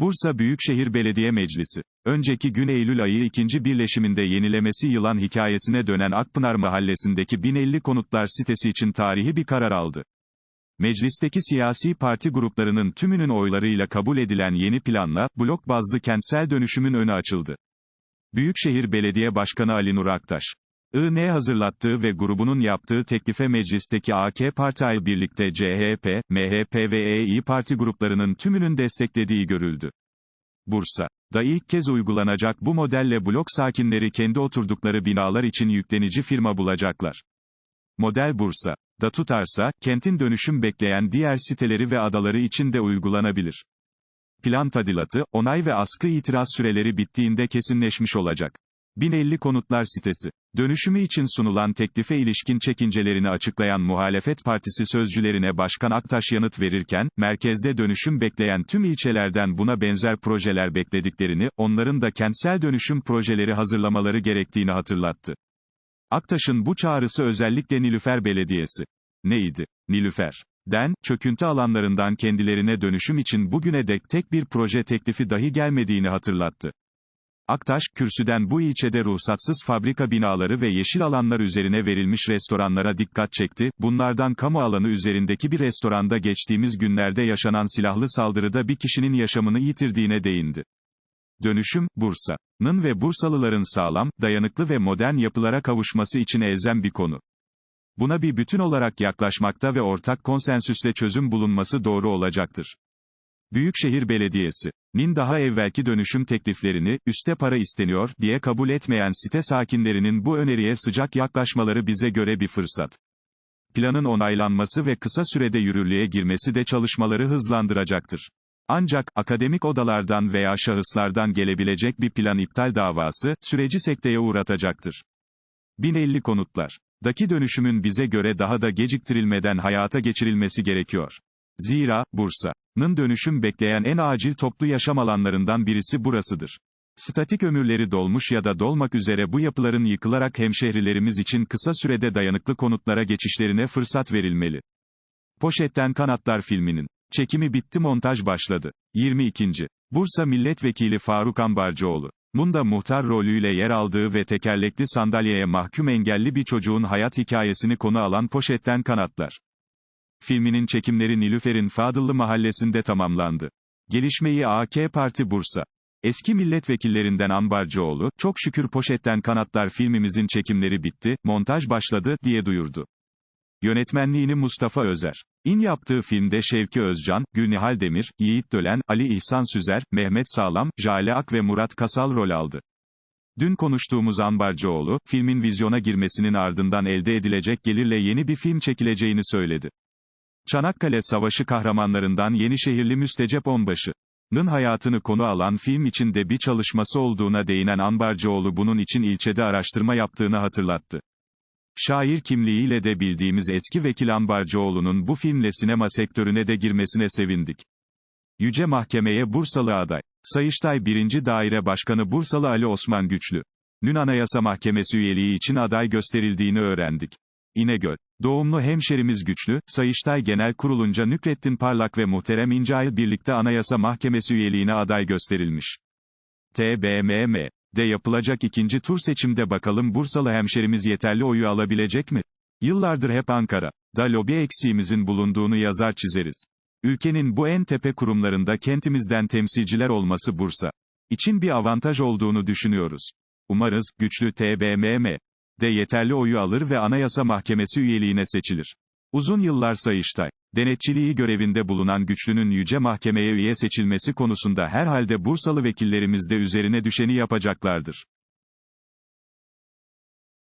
Bursa Büyükşehir Belediye Meclisi. Önceki gün Eylül ayı ikinci birleşiminde yenilemesi yılan hikayesine dönen Akpınar Mahallesi'ndeki 1050 konutlar sitesi için tarihi bir karar aldı. Meclisteki siyasi parti gruplarının tümünün oylarıyla kabul edilen yeni planla, blok bazlı kentsel dönüşümün önü açıldı. Büyükşehir Belediye Başkanı Ali Nur Aktaş, IN hazırlattığı ve grubunun yaptığı teklife meclisteki AK Parti ile birlikte CHP, MHP ve Eİ Parti gruplarının tümünün desteklediği görüldü. Bursa da ilk kez uygulanacak bu modelle blok sakinleri kendi oturdukları binalar için yüklenici firma bulacaklar. Model Bursa da tutarsa, kentin dönüşüm bekleyen diğer siteleri ve adaları için de uygulanabilir. Plan tadilatı, onay ve askı itiraz süreleri bittiğinde kesinleşmiş olacak. 1050 konutlar sitesi. Dönüşümü için sunulan teklife ilişkin çekincelerini açıklayan muhalefet partisi sözcülerine Başkan Aktaş yanıt verirken, merkezde dönüşüm bekleyen tüm ilçelerden buna benzer projeler beklediklerini, onların da kentsel dönüşüm projeleri hazırlamaları gerektiğini hatırlattı. Aktaş'ın bu çağrısı özellikle Nilüfer Belediyesi. Neydi? Nilüfer. Den, çöküntü alanlarından kendilerine dönüşüm için bugüne dek tek bir proje teklifi dahi gelmediğini hatırlattı. Aktaş, kürsüden bu ilçede ruhsatsız fabrika binaları ve yeşil alanlar üzerine verilmiş restoranlara dikkat çekti, bunlardan kamu alanı üzerindeki bir restoranda geçtiğimiz günlerde yaşanan silahlı saldırıda bir kişinin yaşamını yitirdiğine değindi. Dönüşüm, Bursa'nın ve Bursalıların sağlam, dayanıklı ve modern yapılara kavuşması için elzem bir konu. Buna bir bütün olarak yaklaşmakta ve ortak konsensüsle çözüm bulunması doğru olacaktır. Büyükşehir Belediyesi'nin daha evvelki dönüşüm tekliflerini, üste para isteniyor, diye kabul etmeyen site sakinlerinin bu öneriye sıcak yaklaşmaları bize göre bir fırsat. Planın onaylanması ve kısa sürede yürürlüğe girmesi de çalışmaları hızlandıracaktır. Ancak, akademik odalardan veya şahıslardan gelebilecek bir plan iptal davası, süreci sekteye uğratacaktır. 1050 konutlar. Daki dönüşümün bize göre daha da geciktirilmeden hayata geçirilmesi gerekiyor. Zira, Bursa'nın dönüşüm bekleyen en acil toplu yaşam alanlarından birisi burasıdır. Statik ömürleri dolmuş ya da dolmak üzere bu yapıların yıkılarak hemşehrilerimiz için kısa sürede dayanıklı konutlara geçişlerine fırsat verilmeli. Poşetten Kanatlar filminin çekimi bitti montaj başladı. 22. Bursa Milletvekili Faruk Ambarcıoğlu Munda muhtar rolüyle yer aldığı ve tekerlekli sandalyeye mahkum engelli bir çocuğun hayat hikayesini konu alan Poşetten Kanatlar. Filminin çekimleri Nilüfer'in Fadıllı mahallesinde tamamlandı. Gelişmeyi AK Parti Bursa. Eski milletvekillerinden Ambarcıoğlu, çok şükür Poşetten Kanatlar filmimizin çekimleri bitti, montaj başladı, diye duyurdu. Yönetmenliğini Mustafa Özer. İn yaptığı filmde Şevki Özcan, Gülnihal Demir, Yiğit Dölen, Ali İhsan Süzer, Mehmet Sağlam, Jale Ak ve Murat Kasal rol aldı. Dün konuştuğumuz Ambarcıoğlu, filmin vizyona girmesinin ardından elde edilecek gelirle yeni bir film çekileceğini söyledi. Çanakkale Savaşı kahramanlarından Yenişehirli Müstecep Onbaşı'nın hayatını konu alan film içinde bir çalışması olduğuna değinen Ambarcıoğlu bunun için ilçede araştırma yaptığını hatırlattı. Şair kimliğiyle de bildiğimiz eski vekil Ambarcıoğlu'nun bu filmle sinema sektörüne de girmesine sevindik. Yüce Mahkemeye Bursalı aday. Sayıştay 1. Daire Başkanı Bursalı Ali Osman Güçlü. Nün Anayasa Mahkemesi üyeliği için aday gösterildiğini öğrendik. İnegöl. Doğumlu hemşerimiz güçlü, Sayıştay Genel Kurulunca Nükrettin Parlak ve Muhterem İncail birlikte Anayasa Mahkemesi üyeliğine aday gösterilmiş. TBMM de yapılacak ikinci tur seçimde bakalım Bursalı hemşerimiz yeterli oyu alabilecek mi? Yıllardır hep Ankara da lobi eksiğimizin bulunduğunu yazar çizeriz. Ülkenin bu en tepe kurumlarında kentimizden temsilciler olması Bursa için bir avantaj olduğunu düşünüyoruz. Umarız, güçlü TBMM de yeterli oyu alır ve Anayasa Mahkemesi üyeliğine seçilir. Uzun yıllar Sayıştay, denetçiliği görevinde bulunan güçlünün Yüce Mahkemeye üye seçilmesi konusunda herhalde Bursalı vekillerimiz de üzerine düşeni yapacaklardır.